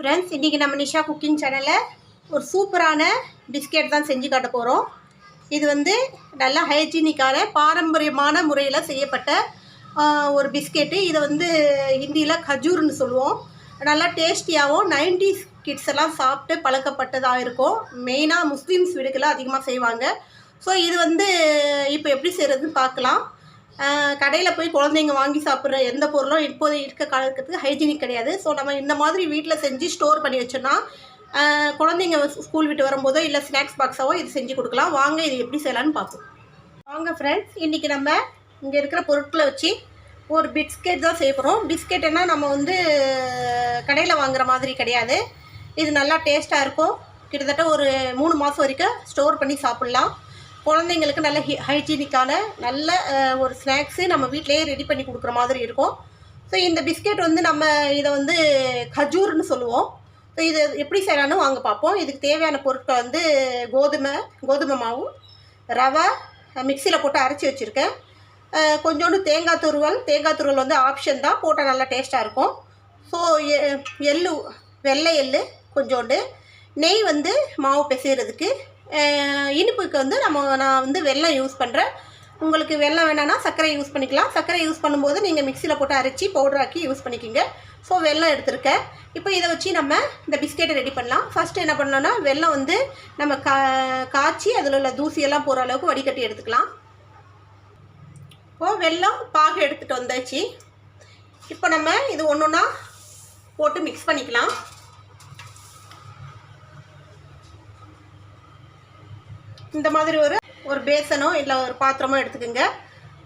Friends இன்றைக்கி நம்ம Nisha cooking சேனலில் ஒரு சூப்பரான பிஸ்கெட் தான் செஞ்சு காட்ட போகிறோம் இது வந்து நல்லா ஹைஜீனிக்கான பாரம்பரியமான முறையில் செய்யப்பட்ட ஒரு பிஸ்கெட்டு இதை வந்து ஹிந்தியில் கஜூர்னு சொல்லுவோம். நல்லா டேஸ்டியாகவும் நைன்டிஸ் கிட்ஸ் எல்லாம் சாப்பிட்டு பழக்கப்பட்டதாக இருக்கும். மெயினாக முஸ்லீம்ஸ் வீடுகளில் அதிகமாக செய்வாங்க. ஸோ இது வந்து இப்போ எப்படி செய்கிறதுன்னு பார்க்கலாம். கடையில் போய் குழந்தைங்க வாங்கி சாப்பிட்ற எந்த பொருளும் இப்போது இருக்க காலத்துக்கு ஹைஜீனிக் கிடையாது. ஸோ நம்ம இந்த மாதிரி வீட்டில் செஞ்சு ஸ்டோர் பண்ணி வச்சோன்னா குழந்தைங்க ஸ்கூல் விட்டு வரும்போதோ இல்லை ஸ்நாக்ஸ் பாக்ஸாவோ இது செஞ்சு கொடுக்கலாம். வாங்க இது எப்படி செய்யலான்னு பார்ப்போம். வாங்க ஃப்ரெண்ட்ஸ் இன்றைக்கி நம்ம இங்கே இருக்கிற பொருட்களை வச்சு ஒரு பிஸ்கெட் தான் செய்ய போகிறோம் பிஸ்கெட்டுன்னா நம்ம வந்து கடையில் வாங்குற மாதிரி கிடையாது. இது நல்லா டேஸ்ட்டாக இருக்கும். கிட்டத்தட்ட ஒரு மூணு மாதம் வரைக்கும் ஸ்டோர் பண்ணி சாப்பிட்லாம். குழந்தைங்களுக்கு நல்ல ஹி ஹைஜீனிக்கான நல்ல ஒரு ஸ்நாக்ஸு நம்ம வீட்டிலேயே ரெடி பண்ணி கொடுக்குற மாதிரி இருக்கும். ஸோ இந்த பிஸ்கெட் வந்து நம்ம இதை வந்து கஜூர்னு சொல்லுவோம். ஸோ இது எப்படி செய்யலாம்னு வாங்க பார்ப்போம் இதுக்கு தேவையான பொருட்கள் வந்து கோதுமை கோதுமை மாவு ரவை மிக்சியில் போட்டு அரைச்சி வச்சுருக்கேன். கொஞ்சோண்டு தேங்காய் துருவல் தேங்காய் துருவல் வந்து ஆப்ஷன் தான். போட்டால் நல்லா டேஸ்ட்டாக இருக்கும். ஸோ எள்ளு வெள்ளை எள்ளு கொஞ்சோண்டு. நெய் வந்து மாவு பிசைகிறதுக்கு இனிப்புக்கு வந்து நம்ம நான் வந்து வெள்ளம் யூஸ் பண்ணுறேன் உங்களுக்கு வெள்ளம் வேணான்னா சர்க்கரை யூஸ் பண்ணிக்கலாம். சர்க்கரை யூஸ் பண்ணும்போது நீங்கள் மிக்சியில் போட்டு அரைச்சி பவுடராக்கி யூஸ் பண்ணிக்கிங்க. ஸோ வெள்ளம் எடுத்திருக்கேன். இப்போ இதை வச்சு நம்ம இந்த பிஸ்கெட்டை ரெடி பண்ணலாம். ஃபஸ்ட்டு என்ன பண்ணலாம்னா வெல்லம் வந்து நம்ம கா காய்ச்சி அதில் உள்ள தூசியெல்லாம் போகிற அளவுக்கு வடிகட்டி எடுத்துக்கலாம். இப்போ வெல்லம் பாகு எடுத்துகிட்டு வந்தாச்சு. இப்போ நம்ம இது ஒன்று ஒன்றா போட்டு மிக்ஸ் பண்ணிக்கலாம். இந்த மாதிரி ஒரு ஒரு பேசனோ இல்லை ஒரு பாத்திரமோ எடுத்துக்கோங்க.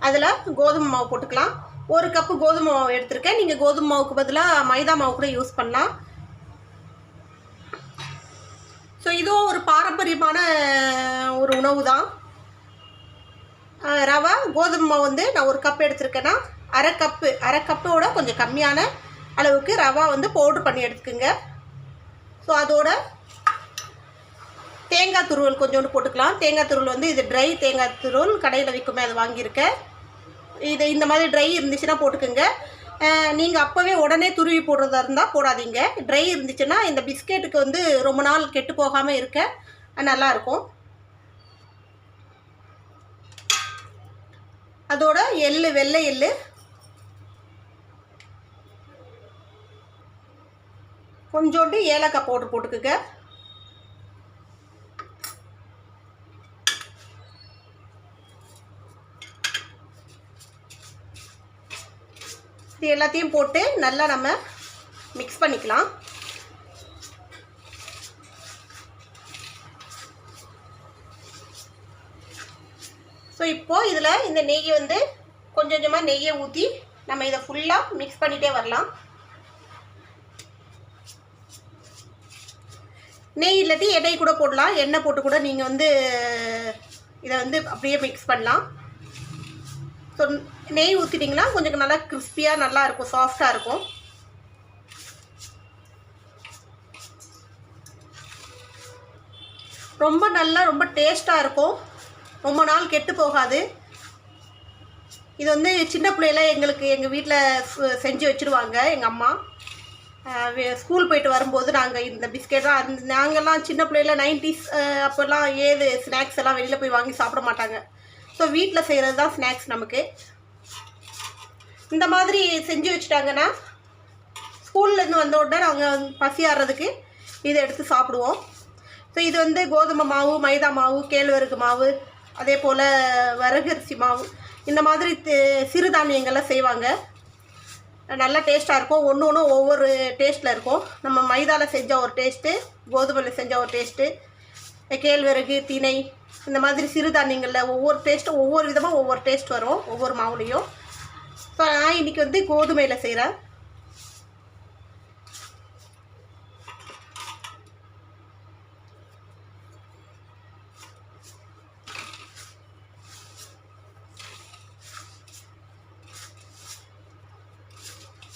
அதில் கோதுமை மாவு போட்டுக்கலாம். ஒரு கப்பு கோதுமை மாவு எடுத்திருக்கேன். நீங்கள் கோதுமை மாவுக்கு பதிலாக மைதா மாவு கூட யூஸ் பண்ணலாம். ஸோ இதுவும் ஒரு பாரம்பரியமான ஒரு உணவு தான் ரவை கோதுமை மாவு வந்து நான் ஒரு கப் எடுத்திருக்கேன்னா அரை கப்பு அரை கப்போட கொஞ்சம் கம்மியான அளவுக்கு ரவா வந்து பவுட்ரு பண்ணி எடுத்துக்கோங்க. ஸோ அதோட தேங்காய் துருவல் கொஞ்சோண்டு போட்டுக்கலாம். தேங்காய் துருவல் வந்து இது ட்ரை தேங்காய் துருவல். கடையில் விற்குமே அது வாங்கியிருக்கேன் இது இந்த மாதிரி ட்ரை இருந்துச்சுன்னா போட்டுக்கோங்க. நீங்கள் அப்போவே உடனே துருவி போடுறதா இருந்தால் போடாதீங்க. ட்ரை இருந்துச்சுன்னா இந்த பிஸ்கெட்டுக்கு வந்து ரொம்ப நாள் கெட்டு போகாமல் இருக்க நல்லாயிருக்கும். அதோட எள்ளு வெள்ளை எள்ளு. கொஞ்சோண்டு ஏலக்காய் பவுடர் போட்டுக்குங்க. இது எல்லாத்தையும் போட்டு நல்லா நம்ம மிக்ஸ் பண்ணிக்கலாம். ஸோ இப்போது இதில் இந்த நெய்யை வந்து கொஞ்சம் கொஞ்சமாக நெய்யை ஊற்றி நம்ம இதை ஃபுல்லாக மிக்ஸ் பண்ணிகிட்டே வரலாம். நெய் இல்லாட்டி எண்ணெய் கூட போடலாம். எண்ணெய் போட்டு கூட நீங்கள் வந்து இதை வந்து அப்படியே மிக்ஸ் பண்ணலாம். ஸோ நெய் ஊற்றிட்டிங்கன்னா கொஞ்சம் நல்லா கிறிஸ்பியாக நல்லா இருக்கும் சாஃப்டாக இருக்கும். ரொம்ப நல்லா ரொம்ப டேஸ்ட்டாக இருக்கும். ரொம்ப நாள் கெட்டு போகாது. இது வந்து சின்ன பிள்ளையில எங்களுக்கு எங்கள் வீட்டில் செஞ்சு வச்சுருவாங்க எங்கள் அம்மா. வே- ஸ்கூல் போயிட்டு வரும்போது நாங்கள் இந்த பிஸ்கெட் தான் அந்த நாங்கள்லாம் சின்ன பிள்ளையில நைன்டிஸ் அப்போல்லாம் ஏது ஸ்நாக்ஸ் எல்லாம் வெளியில் போய் வாங்கி சாப்பிட மாட்டாங்க. ஸோ வீட்டில் செய்கிறது தான் ஸ்நாக்ஸ் நமக்கு. இந்த மாதிரி செஞ்சு வச்சுட்டாங்கன்னா ஸ்கூல்லேருந்து வந்த உடனே நாங்கள் பசியாடுறதுக்கு இதை எடுத்து சாப்பிடுவோம். ஸோ இது வந்து கோதுமை மாவு மைதா மாவு கேழ்வரகு மாவு அதே போல் வரகரிசி மாவு. இந்த மாதிரி சிறுதானியங்கள்லாம் செய்வாங்க. நல்லா டேஸ்ட்டாக இருக்கும். ஒன்று ஒன்றும் ஒவ்வொரு டேஸ்ட்டில் இருக்கும். நம்ம மைதாவில் செஞ்ச ஒரு டேஸ்ட்டு கோதுமையில் செஞ்ச ஒரு டேஸ்ட்டு கேழ்வரகு திணை இந்த மாதிரி சிறுதானியங்களில் ஒவ்வொரு டேஸ்ட்டும் ஒவ்வொரு விதமாக ஒவ்வொரு டேஸ்ட் வரும் ஒவ்வொரு மாவுலேயும். ஸோ நான் இன்றைக்கி வந்து கோதுமையில் செய்கிறேன்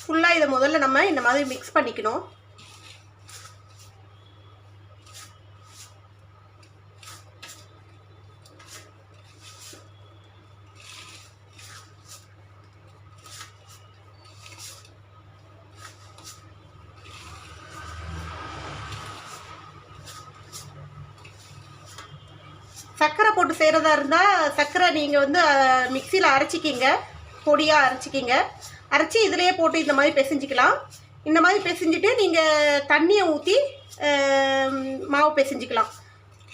ஃபுல்லாக இதை முதல்ல நம்ம இந்த மாதிரி மிக்ஸ் பண்ணிக்கணும். சர்க்கரை போட்டு செய்கிறதா இருந்தால் சர்க்கரை நீங்கள் வந்து மிக்சியில் அரைச்சிக்கிங்க. பொடியாக அரைச்சிக்கிங்க. அரைச்சி இதிலேயே போட்டு இந்த மாதிரி பிசைஞ்சிக்கலாம். இந்த மாதிரி பிசைஞ்சிட்டு நீங்கள் தண்ணியை ஊற்றி மாவு பிசைஞ்சிக்கலாம்.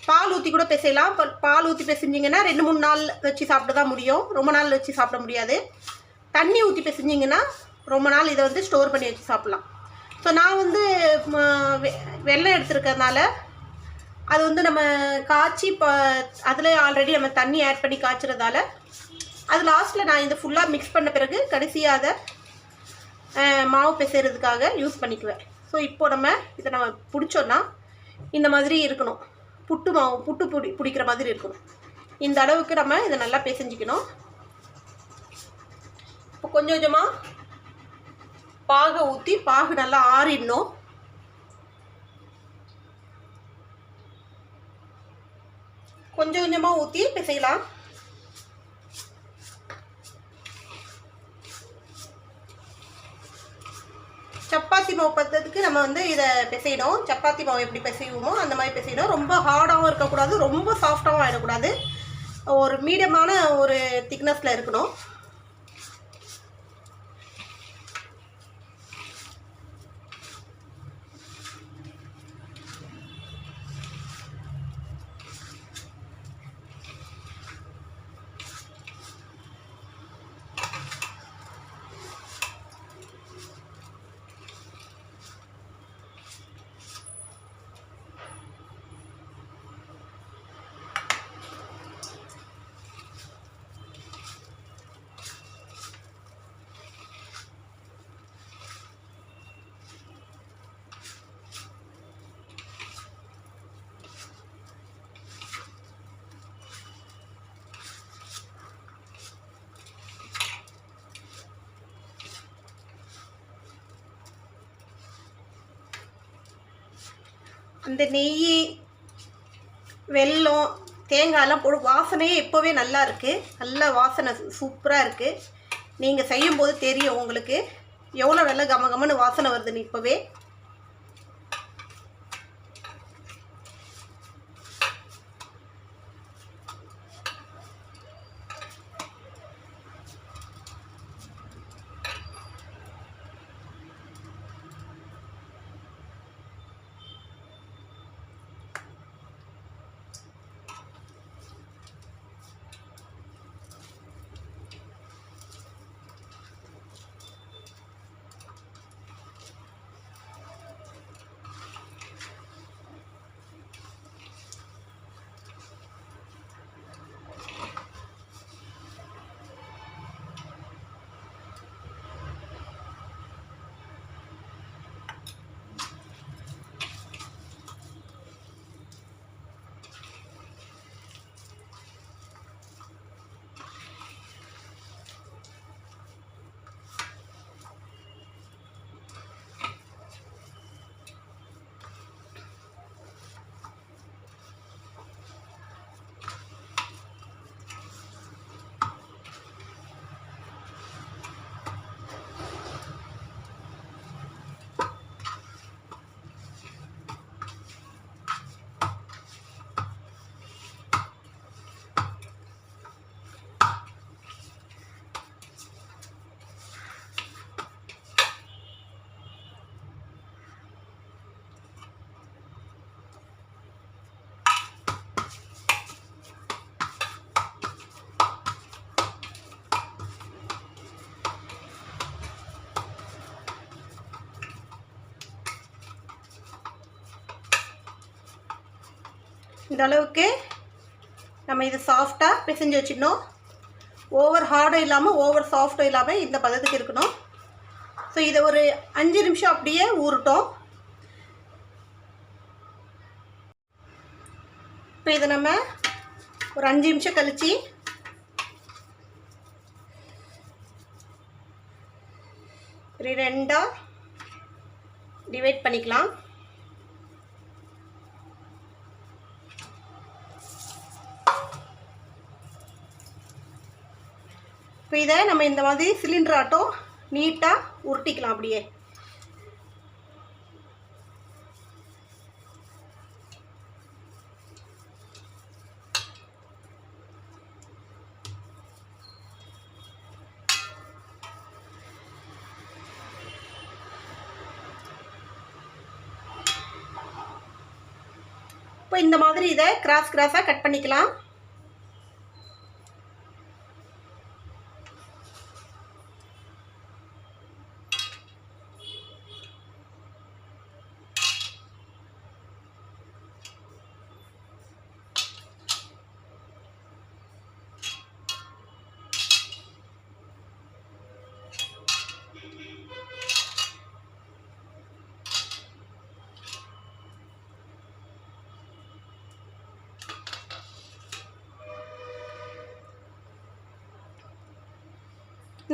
பால் ஊற்றி கூட பிசையலாம். இப்போ பால் ஊற்றி பிசைஞ்சிங்கன்னா ரெண்டு மூணு நாள் வச்சு சாப்பிட தான் முடியும். ரொம்ப நாள் வச்சு சாப்பிட முடியாது. தண்ணி ஊற்றி பிசைஞ்சிங்கன்னா ரொம்ப நாள் இதை வந்து ஸ்டோர் பண்ணி வச்சு சாப்பிட்லாம். ஸோ நான் வந்து வெள்ளம் வெ- வெல்லம் அது வந்து நம்ம காய்ச்சி இப்போ அதில் ஆல்ரெடி நம்ம தண்ணி ஆட் பண்ணி காய்ச்சறதால அது லாஸ்ட்டில் நான் இதை ஃபுல்லாக மிக்ஸ் பண்ண பிறகு கடைசியாக அதை மாவு பிசைறதுக்காக யூஸ் பண்ணிக்குவேன். ஸோ இப்போ நம்ம இதை நம்ம பிடிச்சோன்னா இந்த மாதிரி இருக்கணும். புட்டு மாவு புட்டு பிடி பிடிக்கிற மாதிரி இருக்கணும். இந்த அளவுக்கு நம்ம இதை நல்லா பிசைஞ்சிக்கணும். இப்போ கொஞ்சம் கொஞ்சமாக பாகை ஊற்றி பாகு நல்லா ஆறிடணும். கொஞ்சம் கொஞ்சமாக ஊற்றி பிசையலாம். சப்பாத்தி மாவு பத்ததுக்கு நம்ம வந்து இதை பிசையிடும் சப்பாத்தி மாவு எப்படி பிசைவோமோ அந்த மாதிரி பிசையணும். ரொம்ப ஹார்டாகவும் இருக்கக்கூடாது. ரொம்ப சாஃப்டாகவும் ஆகிடக்கூடாது ஒரு மீடியமான ஒரு திக்னஸில் இருக்கணும். அந்த நெய் வெல்லம் தேங்காயெல்லாம் போடு வாசனையே இப்போவே நல்லா இருக்குது நல்ல வாசனை சூப்பராக இருக்குது நீங்கள் செய்யும்போது தெரியும் உங்களுக்கு. எவ்வளோ வெள்ளை கம கமன்னு வாசனை வருதுன்னு இப்போவே. இந்த அளவுக்கு நம்ம இது சாஃப்டாக பிசைஞ்சு வச்சுக்கணும் ஓவர் ஹார்டும் இல்லாமல் ஓவர் சாஃப்டும் இல்லாமல் இந்த பதத்துக்கு இருக்கணும். ஸோ இதை ஒரு அஞ்சு நிமிஷம் அப்படியே ஊறட்டும். இப்போ இதை நம்ம ஒரு அஞ்சு நிமிஷம் கழித்து ரெண்டாக டிவைட் பண்ணிக்கலாம். இதை நம்ம இந்த மாதிரி சிலிண்டர் ஆட்டோ நீட்டாக உருட்டிக்கலாம் அப்படியே. இப்போ இந்த மாதிரி இதை கிராஸ் கிராஸாக கட் பண்ணிக்கலாம்.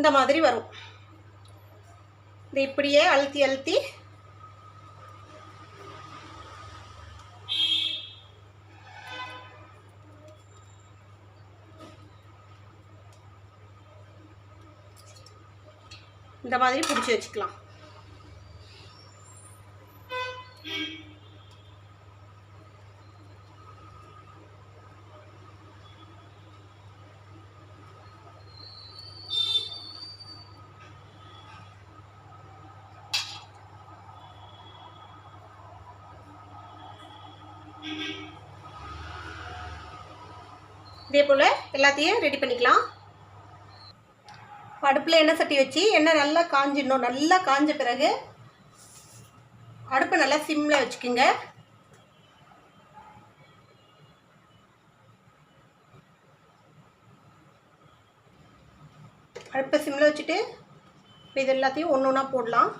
இந்த மாதிரி வரும். இது இப்படியே அழுத்தி அழுத்தி. இந்த மாதிரி பிடிச்சி வச்சுக்கலாம். இதே போல் எல்லாத்தையும் ரெடி பண்ணிக்கலாம். அடுப்பில் எண்ணெய் சட்டி வச்சு எண்ணெய் நல்லா காஞ்சிடணும். நல்லா காஞ்ச பிறகு அடுப்பை நல்லா சிம்மில் வச்சுக்கோங்க. அடுப்பை சிம்மில் வச்சுட்டு இது எல்லாத்தையும் ஒன்று ஒன்றா போடலாம்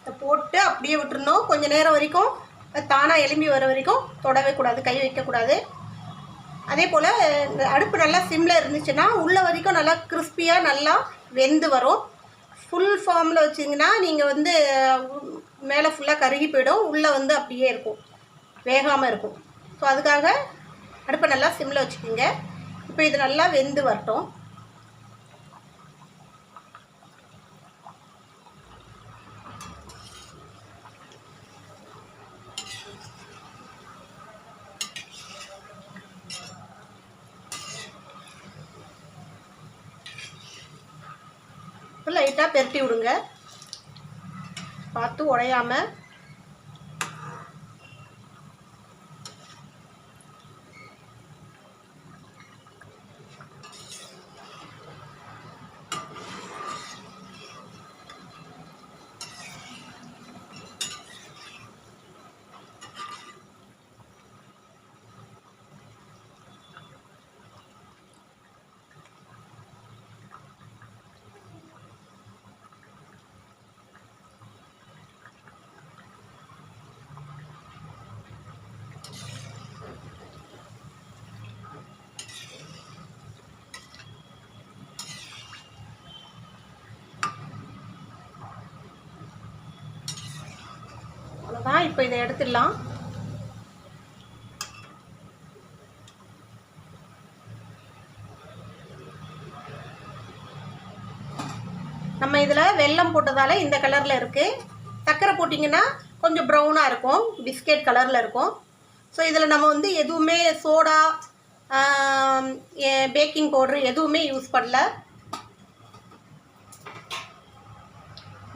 இதை போட்டு அப்படியே கொஞ்சம் நேரம் வரைக்கும் தானாக எலும்பி வர வரைக்கும் தொடவே கூடாது கை வைக்கக்கூடாது அதே போல் அடுப்பு நல்லா சிம்மில் இருந்துச்சுன்னா உள்ளே வரைக்கும் நல்லா கிறிஸ்பியாக நல்லா வெந்து வரும். ஃபுல் ஃபார்மில் வச்சிங்கன்னா நீங்கள் வந்து மேலே ஃபுல்லாக கருகி போயிடும். உள்ளே வந்து அப்படியே இருக்கும். வேகாமல் இருக்கும். ஸோ அதுக்காக அடுப்பை நல்லா சிம்மில் வச்சுக்கோங்க. இப்போ இது நல்லா வெந்து வரட்டும். லைட்டாக பெரட்டி விடுங்க. பார்த்து உடையாம அவ்வளோதான் இப்போ இதை எடுத்துடலாம். நம்ம இதில் வெல்லம் போட்டதால் இந்த கலரில் இருக்குது சர்க்கரை போட்டிங்கன்னா கொஞ்சம் ப்ரௌனாக இருக்கும் பிஸ்கெட் கலரில் இருக்கும். ஸோ இதில் நம்ம வந்து எதுவுமே சோடா பேக்கிங் பவுட்ரு எதுவுமே யூஸ் பண்ணல.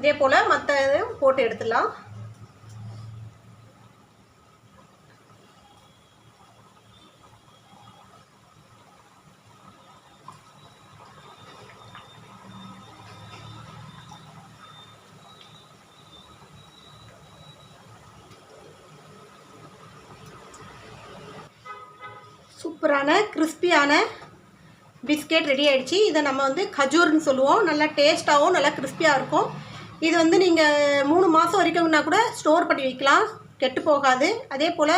இதே போல் மற்ற இதையும் போட்டு எடுத்துடலாம். சூப்பரான கிறிஸ்பியான பிஸ்கெட் ரெடி ஆகிடுச்சு இதை நம்ம வந்து கஜூர்னு சொல்லுவோம். நல்லா டேஸ்ட்டாகவும் நல்லா கிறிஸ்பியாக இருக்கும். இது வந்து நீங்கள் மூணு மாதம் வரைக்கும்னா கூட ஸ்டோர் பண்ணி வைக்கலாம். கெட்டு போகாது. அதே போல்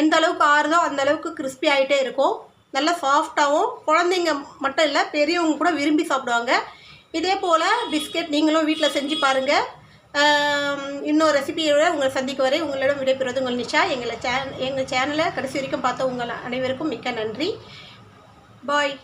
எந்த அளவுக்கு ஆறுதோ அந்த அளவுக்கு கிறிஸ்பி ஆகிட்டே இருக்கும். நல்லா சாஃப்டாகவும் குழந்தைங்க மட்டும் இல்லை பெரியவங்க கூட விரும்பி சாப்பிடுவாங்க. இதே போல் பிஸ்கெட் நீங்களும் வீட்டில் செஞ்சு பாருங்கள் இன்னொரு ரெசிபியோட உங்களை சந்திக்க வரை உங்களிடம் விடைபெறுவது உங்கள் நிஷா. எங்களை சே எங்கள் சேனலை கடைசி வரைக்கும் பார்த்த உங்கள் அனைவருக்கும் மிக்க நன்றி. பாய்